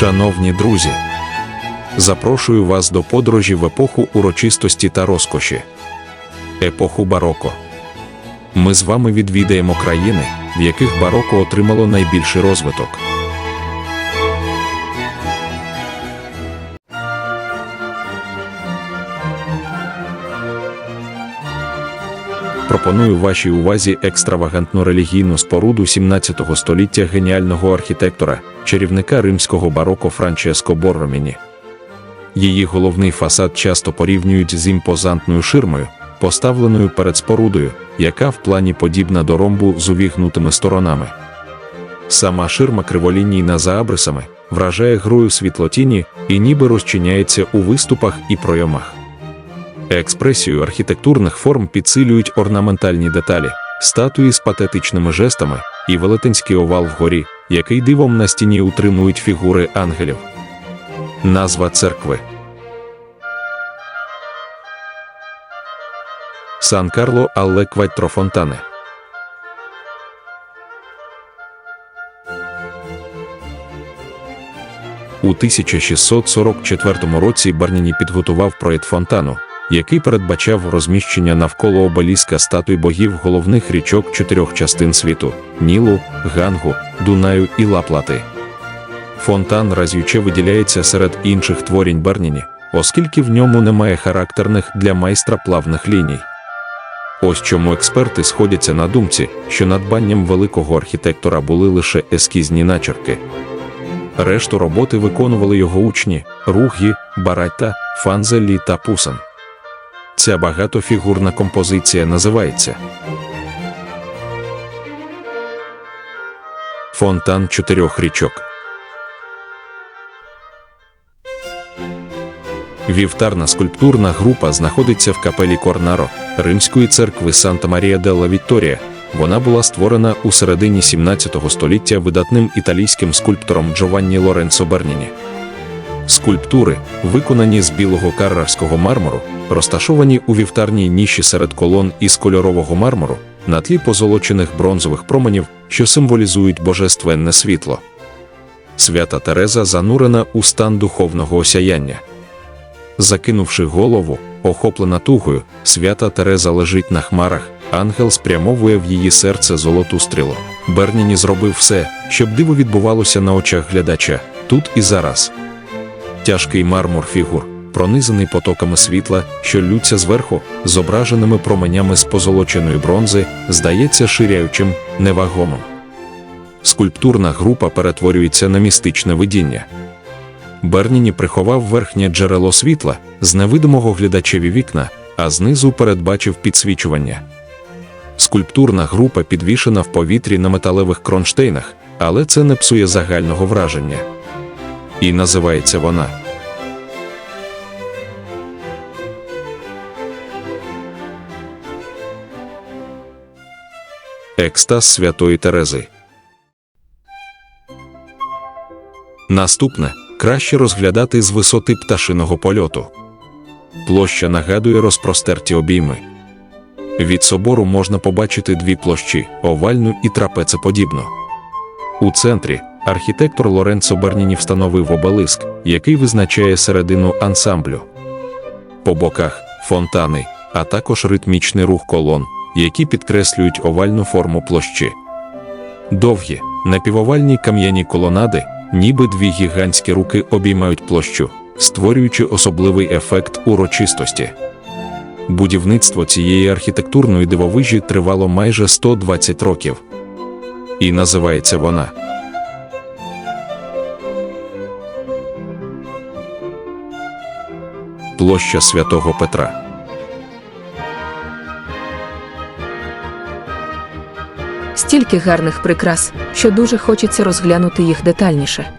Шановні друзі, запрошую вас до подорожі в епоху урочистості та розкоші, епоху бароко. Ми з вами відвідаємо країни, в яких бароко отримало найбільший розвиток. Пропоную вашій увазі екстравагантну релігійну споруду 17 століття геніального архітектора, чарівника римського бароко Франческо Борроміні. Її головний фасад часто порівнюють з імпозантною ширмою, поставленою перед спорудою, яка в плані подібна до ромбу з увігнутими сторонами. Сама ширма криволінійна за абрисами вражає грою світлотіні і ніби розчиняється у виступах і пройомах. Експресію архітектурних форм підсилюють орнаментальні деталі, статуї з патетичними жестами і велетенський овал вгорі, який дивом на стіні утримують фігури ангелів. Назва церкви Сан Карло Алле Квайтрофонтане. У 1644 році Барніні підготував проєкт фонтану, який передбачав розміщення навколо обеліска статуй богів головних річок чотирьох частин світу Нілу, Гангу, Дунаю і Лаплати. Фонтан разюче виділяється серед інших творінь Берніні, оскільки в ньому немає характерних для майстра плавних ліній. Ось чому експерти сходяться на думці, що надбанням великого архітектора були лише ескізні начерки. Решту роботи виконували його учні Ругі, Баратта, Фанзелі та Пусан. Ця багатофігурна композиція називається Фонтан чотирьох річок. Вівтарна скульптурна група знаходиться в капелі Корнаро Римської церкви Санта Марія делла Вітторія. Вона була створена у середині 17 століття видатним італійським скульптором Джованні Лоренцо Берніні. Скульптури, виконані з білого каррарського мармуру, розташовані у вівтарній ніші серед колон із кольорового мармуру, на тлі позолочених бронзових променів, що символізують божественне світло. Свята Тереза занурена у стан духовного осяяння. Закинувши голову, охоплена тугою, свята Тереза лежить на хмарах, ангел спрямовує в її серце золоту стрілу. Берніні зробив все, щоб диво відбувалося на очах глядача, тут і зараз. Тяжкий мармур фігур, пронизаний потоками світла, що лються зверху, зображеними променями з позолоченої бронзи, здається ширяючим, невагомим. Скульптурна група перетворюється на містичне видіння. Берніні приховав верхнє джерело світла з невидимого глядачеві вікна, а знизу передбачив підсвічування. Скульптурна група підвішена в повітрі на металевих кронштейнах, але це не псує загального враження. І називається вона. Екстаз Святої Терези. Наступне краще розглядати з висоти пташиного польоту. Площа нагадує розпростерті обійми. Від собору можна побачити дві площі овальну і трапецеподібну. У центрі архітектор Лоренцо Берніні встановив обелиск, який визначає середину ансамблю. По боках фонтани, а також ритмічний рух колон, які підкреслюють овальну форму площі. Довгі, напівовальні кам'яні колонади, ніби дві гігантські руки обіймають площу, створюючи особливий ефект урочистості. Будівництво цієї архітектурної дивовижі тривало майже 120 років. І називається вона. Площа Святого Петра. Стільки гарних прикрас, що дуже хочеться розглянути їх детальніше.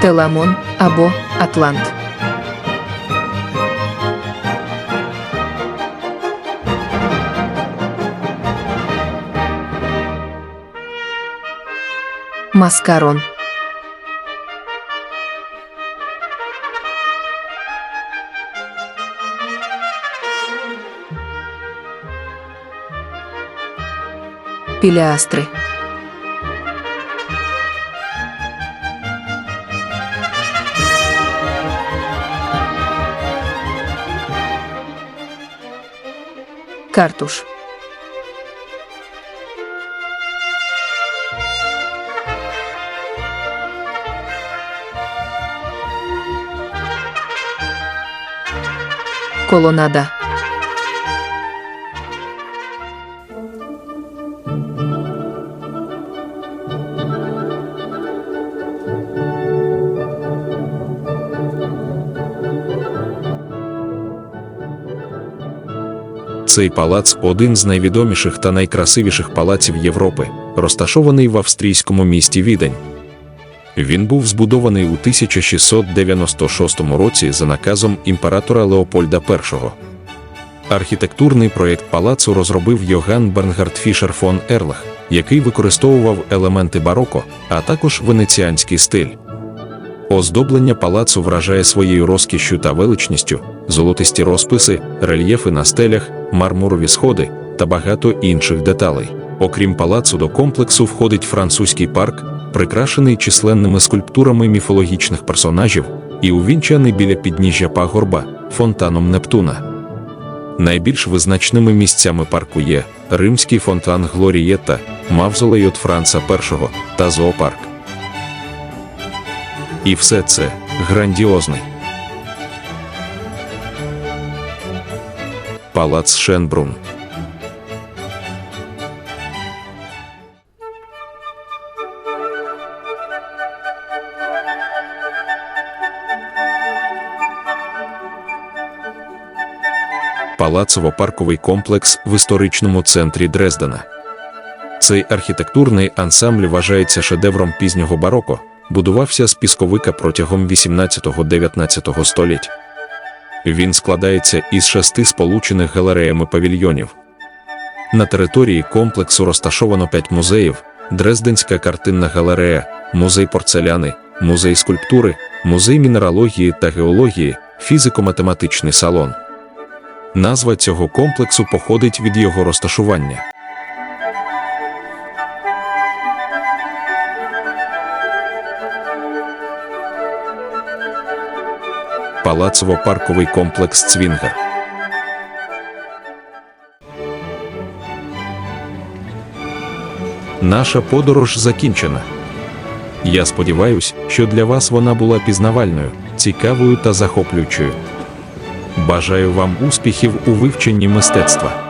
Теламон або Атлант. Маскарон. Пілястри. Картуш. Колонада. Цей палац один з найвідоміших та найкрасивіших палаців Європи, розташований в австрійському місті Відень. Він був збудований у 1696 році за наказом імператора Леопольда І. Архітектурний проєкт палацу розробив Йоган Бернгард Фішер фон Ерлах, який використовував елементи бароко, а також венеціанський стиль. Оздоблення палацу вражає своєю розкішшю та величністю, золотисті розписи, рельєфи на стелях, мармурові сходи та багато інших деталей. Окрім палацу, до комплексу входить французький парк, прикрашений численними скульптурами міфологічних персонажів і увінчаний біля підніжжя пагорба фонтаном Нептуна. Найбільш визначними місцями парку є римський фонтан Глорієта, мавзолей от Франца І та зоопарк. І все це грандіозний. Палац Шенбрун. Палацово-парковий комплекс в історичному центрі Дрездена. Цей архітектурний ансамбль вважається шедевром пізнього бароко, будувався з пісковика протягом 18-19 століть. Він складається із шести сполучених галереями павільйонів. На території комплексу розташовано п'ять музеїв: Дрезденська картинна галерея, музей порцеляни, музей скульптури, музей мінералогії та геології, фізико-математичний салон. Назва цього комплексу походить від його розташування. Палацово-парковий комплекс Цвінгер. Наша подорож закінчена. Я сподіваюся, що для вас вона була пізнавальною, цікавою та захоплюючою. Бажаю вам успіхів у вивченні мистецтва.